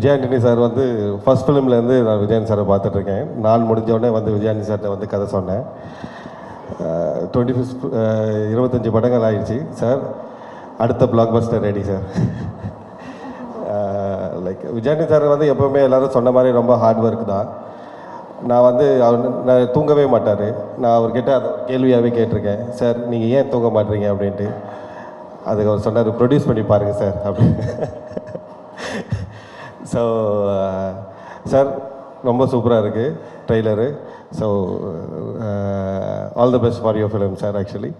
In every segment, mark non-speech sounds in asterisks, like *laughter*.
Vijay Antony sir வந்து first ஃபிலிம்லேருந்து நான் விஜயாண்டி சாரை பார்த்துட்ருக்கேன். நான் முடிஞ்சோடனே வந்து விஜயாண்டி சார்கிட்ட வந்து கதை சொன்னேன். டுவெண்ட்டி ஃபிஃப்த் இருபத்தஞ்சி படங்கள் ஆயிடுச்சு. சார் அடுத்த blockbuster ready sir like Vijayandi sir வந்து எப்போவுமே எல்லாரும் சொன்ன மாதிரி ரொம்ப ஹார்ட் ஒர்க் தான். நான் வந்து அவர் நான் தூங்கவே மாட்டார். நான் அவர்கிட்ட அதை கேள்வியாகவே கேட்டிருக்கேன். சார் நீங்கள் ஏன் தூங்க மாட்டீங்க? அப்படின்ட்டு. அதுக்கு அவர் சொன்னார் ப்ரொடியூஸ் பண்ணி பாருங்கள் சார். அப்படின்னு. ஸோ சார் ரொம்ப சூப்பராக இருக்குது trailer so all the best for your film sir actually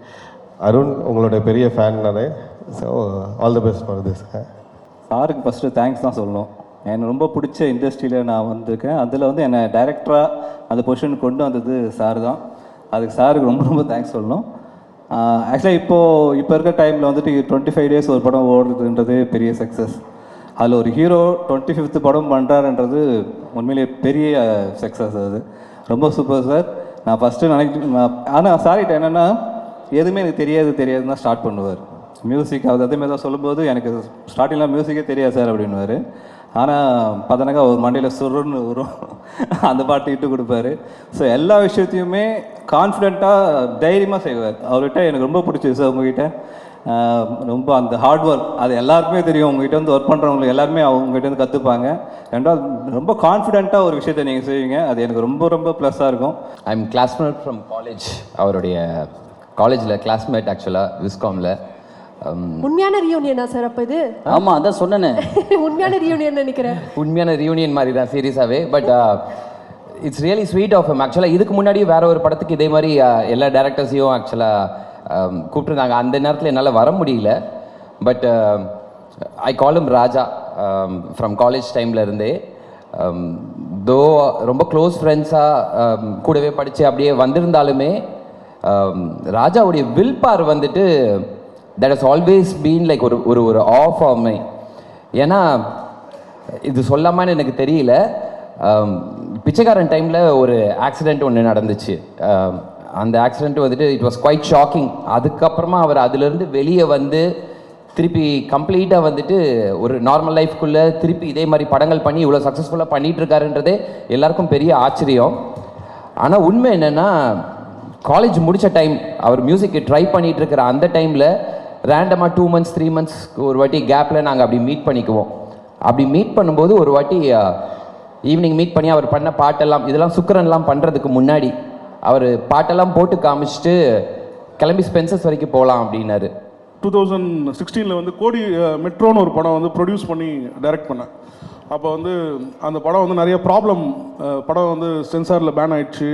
Arun உங்களுடைய பெரிய ஃபேன் நான். So all the best for this சாருக்கு ஃபஸ்ட்டு தேங்க்ஸ் தான் சொல்லணும். எனக்கு ரொம்ப பிடிச்ச இண்டஸ்ட்ரியில் நான் வந்திருக்கேன். அதில் வந்து என்னை டைரக்டராக அந்த பொசிஷன் கொண்டு வந்தது சார் தான். அதுக்கு சாருக்கு ரொம்ப ரொம்ப தேங்க்ஸ் சொல்லணும். Uh, ஆக்சுவலாக இப்போது இப்போ இருக்க டைமில் வந்துட்டு டுவெண்ட்டி ஃபைவ் டேஸ் ஒரு படம் ஓடுறதுன்றது பெரிய சக்ஸஸ் அதில் ஒரு ஹீரோ டுவெண்ட்டி ஃபிஃப்த் படம் பண்ணுறாருன்றது உண்மையிலேயே பெரிய சக்ஸஸ் அது. ரொம்ப சூப்பர் சார் நான் ஃபஸ்ட்டு நினைக்கிட்டு ஆனால் சார்கிட்ட என்னென்னா எதுவுமே எனக்கு தெரியாது தெரியாதுன்னு தான் ஸ்டார்ட் பண்ணுவார். மியூசிக் அது அதே மாதிரி தான் சொல்லும்போது எனக்கு ஸ்டார்டிங்கில் மியூசிக்கே தெரியாது சார் அப்படின்னுவார். ஆனால் பார்த்தனாக்கா ஒரு மண்டையில் சுருன்னு வரும். அந்த பாட்டு இட்டு கொடுப்பாரு. ஸோ எல்லா விஷயத்தையுமே கான்ஃபிடெண்ட்டாக தைரியமாக செய்வார். அவர்கிட்ட எனக்கு ரொம்ப பிடிச்சது சார் உங்ககிட்ட. ரொம்ப அந்த ஹார்ட் ஒர்க் அது எல்லாருக்குமே தெரியும். உங்ககிட்ட வந்து ஒர்க் பண்ணுறவங்களுக்கு எல்லாருமே அவங்ககிட்ட வந்து கற்றுப்பாங்க ரெண்டாவது ரொம்ப கான்ஃபிடென்ட்டாக ஒரு விஷயத்தை நீங்கள் செய்வீங்க. அது எனக்கு ரொம்ப ரொம்ப ப்ளஸ்ஸாக இருக்கும். I am classmate from college அவருடைய காலேஜில் கிளாஸ்மேட் ஆக்சுவலாக விஸ்காமில் உண்மையான ரியூனியனா சார் அப்ப இது? ஆமாம் அதான் சொன்னேனே. *laughs* உண்மையான ரியூனியன் நினைக்கிறேன். உண்மையான ரியூனியன் மாதிரி தான் சீரியஸாகவே but it's really sweet of ஆக்சுவலாக இதுக்கு முன்னாடி வேற ஒரு படத்துக்கு இதே மாதிரி uh, எல்லா டேரக்டர்ஸையும் ஆக்சுவலாக கூப்பிட்டுருந்தாங்க. அந்த நேரத்தில் என்னால் வர முடியல. பட் ஐ காலம் ராஜா ஃப்ரம் காலேஜ் டைமில் இருந்தே. தோ ரொம்ப க்ளோஸ் ஃப்ரெண்ட்ஸாக கூடவே படித்து அப்படியே வந்திருந்தாலுமே ராஜாவுடைய வில் பார் வந்துட்டு that has always been like ஒரு ஒரு ஒரு ஆஃப் ஆஃப் ஏன்னா இது சொல்லாமான்னு எனக்கு தெரியல. பிச்சைக்காரன் டைமில் ஒரு ஆக்சிடெண்ட் ஒன்று நடந்துச்சு. அந்த ஆக்சிடெண்ட் வந்துட்டு இட் வாஸ் குவைட் ஷாக்கிங் அதுக்கப்புறமா அவர் அதுலேருந்து வெளியே வந்து திருப்பி கம்ப்ளீட்டாக வந்துட்டு ஒரு நார்மல் லைஃப்குள்ளே திருப்பி இதே மாதிரி படங்கள் பண்ணி இவ்வளோ சக்ஸஸ்ஃபுல்லாக பண்ணிட்டு இருக்காருன்றதே எல்லாருக்கும் பெரிய ஆச்சரியம். ஆனால் உண்மை என்னென்னா காலேஜ் முடித்த டைம் அவர் மியூசிக்கு ட்ரை பண்ணிகிட்டு இருக்கிற அந்த டைமில் ரேண்டமாக டூ மந்த்ஸ் த்ரீ மந்த்ஸ்க்கு ஒரு வாட்டி கேப்பில் நாங்கள் அப்படி மீட் பண்ணிக்குவோம். அப்படி மீட் பண்ணும்போது ஒரு வாட்டி uh, ஈவினிங் மீட் பண்ணி அவர் பண்ண பாட்டெல்லாம் இதெல்லாம் சுக்கரன்லாம் பண்ணுறதுக்கு முன்னாடி அவர் பாட்டெல்லாம் போட்டு காமிச்சிட்டு கிளம்பி ஸ்பென்சஸ் வரைக்கும் போகலாம் அப்படின்னாரு. டூ தௌசண்ட் சிக்ஸ்டீனில் வந்து கோடி மெட்ரோன்னு ஒரு படம் வந்து ப்ரொடியூஸ் பண்ணி டைரக்ட் பண்ணேன். அப்போ வந்து அந்த படம் வந்து நிறைய ப்ராப்ளம் படம் வந்து சென்சாரில் பேன் ஆயிடுச்சு.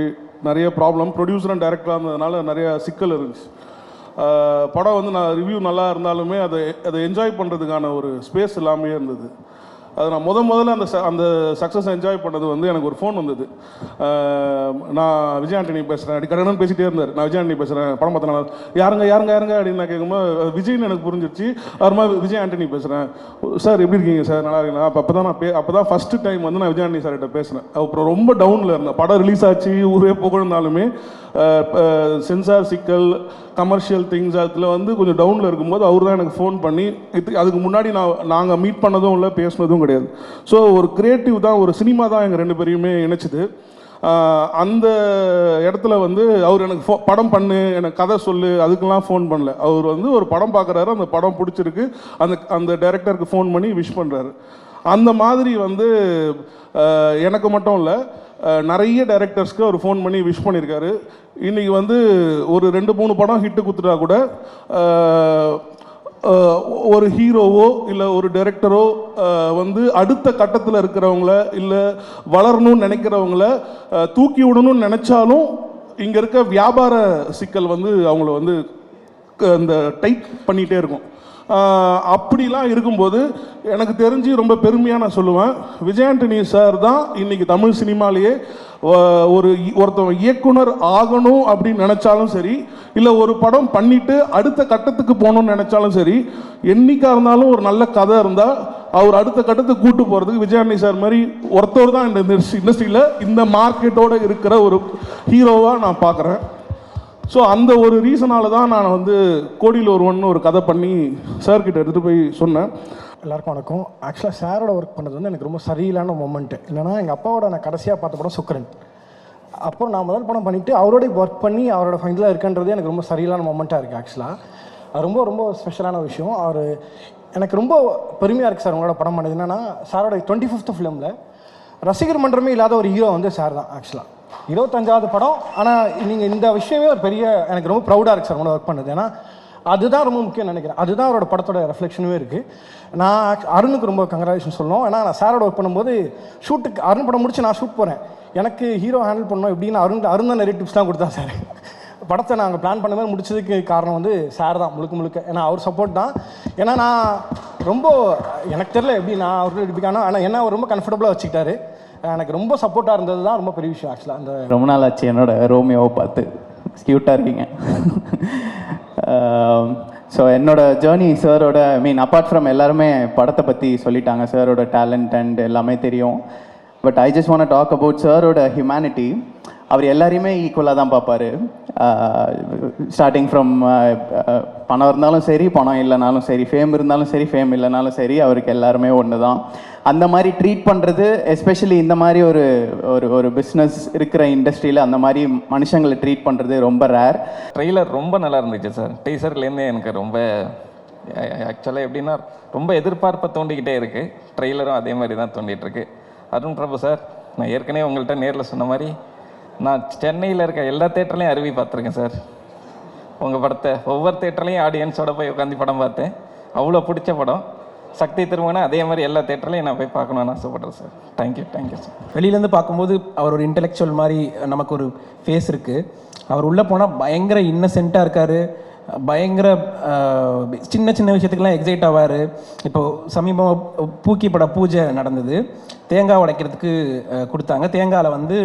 நிறைய ப்ராப்ளம் ப்ரொடியூசரும் டைரக்டராக இருந்ததுனால நிறைய சிக்கல் இருந்துச்சு. படம் வந்து நான் ரிவ்யூ நல்லா இருந்தாலுமே அதை அதை என்ஜாய் பண்ணுறதுக்கான ஒரு ஸ்பேஸ் இல்லாமையே இருந்தது. அது நான் முத முதல்ல அந்த ச- அந்த சக்ஸஸ் என்ஜாய் பண்ணது வந்து எனக்கு ஒரு ஃபோன் வந்தது. நான் விஜய் ஆண்டனி பேசுகிறேன் அடி பேசிகிட்டே பேசிட்டே இருந்தார். நான் விஜய் ஆண்டனி பேசுகிறேன் படம் பார்த்தனால யாருங்க யாருங்க யாருங்க அப்படின்னு நான் கேட்கும்போது விஜய்னு எனக்கு புரிஞ்சிருச்சு. அப்புறமா விஜய் ஆண்டனி பேசுகிறேன் சார் எப்படி இருக்கீங்க சார்? நல்லா இருக்கீங்களா? அப்போ அப்போ தான் நான் பே அப்போ தான் ஃபஸ்ட்டு டைம் வந்து நான் விஜய் ஆண்டனி சார்கிட்ட பேசுகிறேன் அப்புறம் ரொம்ப டவுனில் இருந்தேன். படம் ரிலீஸ் ஆச்சு ஊரே புகழ்ந்தாலுமே சென்சார் சிக்கல் கமர்ஷியல் திங்ஸ் அதில் வந்து கொஞ்சம் டவுனில் இருக்கும்போது அவர் தான் எனக்கு ஃபோன் பண்ணி இது அதுக்கு முன்னாடி நான் நாங்கள் மீட் பண்ணதும் இல்லை பேசுனதும் கிடையாது. ஸோ ஒரு கிரியேட்டிவ் தான் ஒரு சினிமா தான் எங்கள் ரெண்டு பேரையுமே இணைச்சிது. அந்த இடத்துல வந்து அவர் எனக்கு ஃபோ படம் பண்ணு எனக்கு கதை சொல்லு அதுக்கெல்லாம் ஃபோன் பண்ணல. அவர் வந்து ஒரு படம் பார்க்குறாரு அந்த படம் பிடிச்சிருக்கு. அந்த அந்த டைரக்டருக்கு ஃபோன் பண்ணி விஷ் பண்ணுறாரு அந்த மாதிரி வந்து எனக்கு மட்டும் இல்லை நிறைய டைரக்டர்ஸ்க்கு அவர் ஃபோன் பண்ணி விஷ் பண்ணியிருக்காரு இன்றைக்கி வந்து ஒரு ரெண்டு மூணு படம் ஹிட்டு கொடுத்துட்டா கூட ஒரு ஹீரோவோ இல்லை ஒரு டைரக்டரோ வந்து அடுத்த கட்டத்தில் இருக்கிறவங்கள இல்லை வளரணும்னு நினைக்கிறவங்கள தூக்கி விடணும்னு நினச்சாலும் இங்கே இருக்க வியாபார சிக்கல் வந்து அவங்கள வந்து க- இந்த டைட் பண்ணிகிட்டே இருக்கும். அப்படிலாம் இருக்கும்போது எனக்கு தெரிஞ்சு ரொம்ப பெருமையாக நான் சொல்லுவேன். விஜயாண்டனி சார் தான் இன்றைக்கி தமிழ் சினிமாலேயே ஒரு இ- ஒருத்தவன் இயக்குனர் ஆகணும் அப்படின்னு நினச்சாலும் சரி இல்லை ஒரு படம் பண்ணிட்டு அடுத்த கட்டத்துக்கு போகணும்னு நினச்சாலும் சரி என்றைக்காக இருந்தாலும் ஒரு நல்ல கதை இருந்தால் அவர் அடுத்த கட்டத்துக்கு கூட்டு போகிறதுக்கு விஜயாண்டனி சார் மாதிரி ஒருத்தவர் தான் இந்த இண்டஸ்ட்ரியில் இந்த மார்க்கெட்டோட இருக்கிற ஒரு ஹீரோவாக நான் பார்க்குறேன் ஸோ அந்த ஒரு ரீசனால தான் நான் வந்து கோடியில் ஒருவன் ஒரு கதை பண்ணி சார் எடுத்து போய் சொன்னேன். எல்லாருக்கும் வணக்கம். ஆக்சுவலாக சாரோட ஒர்க் பண்ணது வந்து எனக்கு ரொம்ப சரியில்லான மூமெண்ட்டு என்னன்னா எங்கள் அப்பாவோட நான் கடைசியாக பார்த்த படம் சுக்கரன். அப்போ நான் முதல் படம் பண்ணிவிட்டு அவரோட ஒர்க் பண்ணி அவரோட ஃபைனலாக இருக்குன்றது எனக்கு ரொம்ப சரியில்லான மொமெண்ட்டாக இருக்குது ஆக்சுவலாக அது ரொம்ப ரொம்ப ஸ்பெஷலான விஷயம். அவர் எனக்கு ரொம்ப பெருமையாக இருக்குது சார் உங்களோட படம் பண்ணது. என்னென்னா சாரோட டுவெண்ட்டி ஃபிஃப்த் ஃபிலிமில் ரசிகர் மன்றமே இல்லாத ஒரு ஹீரோ வந்து சார் தான் ஆக்சுவலாக இருபத்தஞ்சாவது படம். ஆனால் நீங்கள் இந்த விஷயமே ஒரு பெரிய எனக்கு ரொம்ப ப்ரௌடாக இருக்குது சார் உங்களை ஒர்க் பண்ணது. ஏன்னா அதுதான் ரொம்ப முக்கியம் நினைக்கிறேன். அதுதான் அவரோட படத்தோட ரெஃப்ளெக்ஷனுமே இருக்குது நான் அருணுக்கு ரொம்ப கங்க்ராச்சுலேஷன் சொல்லணும். ஏன்னா நான் சாரோட ஒர்க் பண்ணும்போது ஷூட்டுக்கு அருண் படம் முடிச்சு நான் ஷூட் போகிறேன் எனக்கு ஹீரோ ஹேண்டில் பண்ணணும் எப்படின்னு அருண் அருண் தான் நிறைய டிப்ஸ்லாம் கொடுத்தா சார் படத்தை நாங்கள் பிளான் பண்ணவே முடிச்சதுக்கு காரணம் வந்து சார் தான் முழுக்க முழுக்க. ஏன்னா அவர் சப்போர்ட் தான். ஏன்னா நான் ரொம்ப எனக்கு தெரில எப்படி நான் அவருக்கு எடுப்பிக்கானோ ஆனால் என்ன அவர் ரொம்ப கம்ஃபர்டபுளாக வச்சுக்கிட்டாரு. எனக்கு ரொம்ப சப்போர்ட்டாக இருந்தது தான் ரொம்ப பெரிய விஷயம் ஆக்சுவலாக அந்த ரொம்ப நாள் ஆச்சு என்னோட ரோமியோவை பார்த்து. க்யூட்டாக இருக்கீங்க. ஸோ என்னோட ஜேர்னி சாரோட ஐ மீன் அப்பார்ட் ஃப்ரம் எல்லாருமே படத்தை பற்றி சொல்லிட்டாங்க. சாரோட டேலண்ட் அண்ட் எல்லாமே தெரியும். But I just want talk about சாரோட ஹியூமனிட்டி அவர் எல்லாரையுமே ஈக்குவலாக தான் பார்ப்பாரு. ஸ்டார்டிங் ஃப்ரம் பணம் இருந்தாலும் சரி பணம் இல்லைனாலும் சரி ஃபேம் இருந்தாலும் சரி ஃபேம் இல்லைனாலும் சரி அவருக்கு எல்லாருமே ஒன்று தான் அந்த மாதிரி ட்ரீட் பண்ணுறது எஸ்பெஷலி இந்த மாதிரி ஒரு ஒரு ஒரு பிஸ்னஸ் இருக்கிற இண்டஸ்ட்ரியில் அந்த மாதிரி மனுஷங்களை ட்ரீட் பண்ணுறது ரொம்ப ரேர் ட்ரெய்லர் ரொம்ப நல்லா இருந்துச்சு சார் டீசர்லேருந்து எனக்கு ரொம்ப ஆக்சுவலாக எப்படின்னா ரொம்ப எதிர்பார்ப்பை தோண்டிக்கிட்டே இருக்குது ட்ரெய்லரும் அதே மாதிரி தான் தோண்டிகிட்டு இருக்கு. அருண் பிரபு சார் நான் ஏற்கனவே உங்கள்கிட்ட நேரில் சொன்ன மாதிரி நான் சென்னையில் இருக்க எல்லா தேட்டர்லையும் அருவி பார்த்துருக்கேன் சார். உங்கள் படத்தை ஒவ்வொரு தேட்டர்லையும் ஆடியன்ஸோட போய் உட்காந்து படம் பார்த்தேன். அவ்வளோ பிடிச்ச படம். சக்தி திருமணம் அதே மாதிரி எல்லா தேட்டர்லையும் நான் போய் பார்க்கணுன்னு ஆசைப்பட்றேன் சார். தேங்க்யூ தேங்க்யூ சார் வெளியிலேருந்து பார்க்கும்போது அவர் ஒரு இன்டெலெக்சுவல் மாதிரி நமக்கு ஒரு ஃபேஸ் இருக்குது அவர் உள்ளே போனால் பயங்கர இன்னசென்ட்டாக இருக்கார். பயங்கர சின்ன சின்ன விஷயத்துக்கெல்லாம் எக்ஸைட் ஆவார். இப்போது சமீபம் பூக்கி பட பூஜை நடந்தது. தேங்காய் உடைக்கிறதுக்கு கொடுத்தாங்க. தேங்காயில் வந்து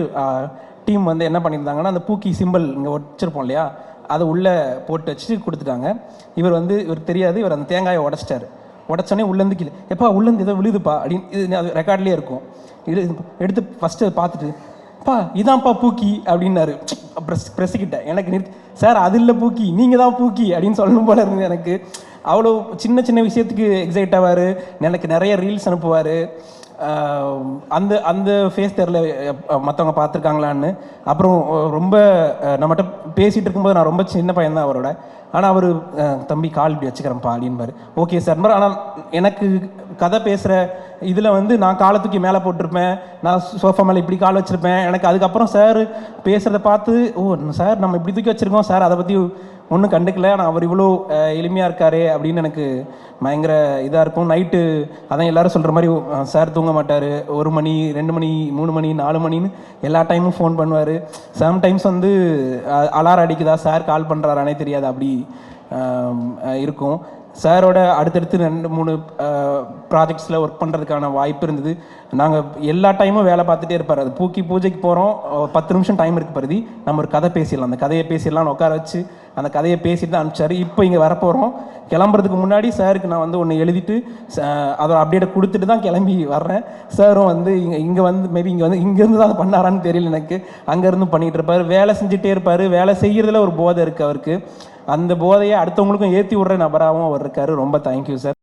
டீம் வந்து என்ன பண்ணியிருந்தாங்கன்னா அந்த பூக்கி சிம்பிள் இங்கே வச்சிருப்போம் இல்லையா அதை உள்ளே போட்டு வச்சு கொடுத்துட்டாங்க. இவர் வந்து இவர் தெரியாது இவர் அந்த தேங்காயை உடச்சிட்டாரு. உடச்சோடனே உள்ளேருந்து கீழே எப்பா உள்ளேருந்து ஏதோ விழுதுப்பா அப்படின்னு இது அது ரெக்கார்ட்லேயே இருக்கும். இது எடுத்து ஃபஸ்ட்டு பார்த்துட்டு பா இதான்ப்பா பூக்கி அப்படின்னாரு. ப்ரெஸ் ப்ரெஸ்ஸுக்கிட்டேன் எனக்கு நிறுத்தி சார் அது இல்லை பூக்கி நீங்கள் தான் பூக்கி அப்படின்னு சொல்லணும் போல இருந்தது எனக்கு. அவ்வளோ சின்ன சின்ன விஷயத்துக்கு எக்ஸைட் ஆவார். எனக்கு நிறைய ரீல்ஸ் அனுப்புவார். அந்த அந்த ஃபேஸ் தெரில மற்றவங்க பார்த்துருக்காங்களான்னு. அப்புறம் ரொம்ப நம்மகிட்ட பேசிகிட்டு இருக்கும்போது நான் ரொம்ப சின்ன பையன் தான் அவரோட. ஆனால் அவர் தம்பி கால் இப்படி வச்சுக்கிறேன்ப்பா அப்படின்பாரு. Okay sir. மாதிரி ஆனால் எனக்கு கதை பேசுகிற இதில் வந்து நான் காலை தூக்கி மேலே போட்டிருப்பேன். நான் சோஃபா மேலே இப்படி கால் வச்சுருப்பேன். எனக்கு அதுக்கப்புறம் சார் பேசுகிறத பார்த்து ஓ சார் நம்ம இப்படி தூக்கி வச்சுருக்கோம். சார் அதை பற்றி ஒன்றும் கண்டுக்கல. ஆனால் அவர் இவ்வளோ எளிமையாக இருக்காரு அப்படின்னு எனக்கு பயங்கர இதாக இருக்கும். நைட்டு அதான் எல்லாரும் சொல்கிற மாதிரி சார் தூங்க மாட்டார். ஒரு மணி ரெண்டு மணி மூணு மணி நாலு மணின்னு எல்லா டைமும் ஃபோன் பண்ணுவார். சம்டைம்ஸ் வந்து அலாரம் அடிக்குதா? சார் கால் பண்ணுறாரானே தெரியாது. அப்படி இருக்கும். சாரோட அடுத்தடுத்து ரெண்டு மூணு ப்ராஜெக்ட்ஸில் ஒர்க் பண்ணுறதுக்கான வாய்ப்பு இருந்தது. நாங்கள் எல்லா டைமும் வேலை பார்த்துட்டே இருப்பார். அது பூக்கி பூஜைக்கு போகிறோம் பத்து நிமிஷம் டைம் இருக்கு பருதி. நம்ம ஒரு கதை பேசிடலாம். அந்த கதையை பேசிடலாம்னு உட்கார வச்சு அந்த கதையை பேசிட்டு தான் அனுப்பிச்சாரு. இப்போ இங்கே வரப்போகிறோம் கிளம்புறதுக்கு முன்னாடி சாருக்கு நான் வந்து ஒன்று எழுதிட்டு ச- அதோட அப்டேட்டை கொடுத்துட்டு தான் கிளம்பி வர்றேன். சாரும் வந்து இங்கே இங்கே வந்து மேபி இங்கே வந்து இங்கேருந்து தான் அதை பண்ணாரான்னு தெரியல எனக்கு. அங்கேருந்து பண்ணிகிட்டு இருப்பார். வேலை செஞ்சுட்டே இருப்பார். வேலை செய்கிறதுல ஒரு போதை இருக்குது அவருக்கு. அந்த போதையை அடுத்தவங்களுக்கும் ஏற்றி விடுற நபராகவும் அவர் இருக்காரு. ரொம்ப தேங்க்யூ சார்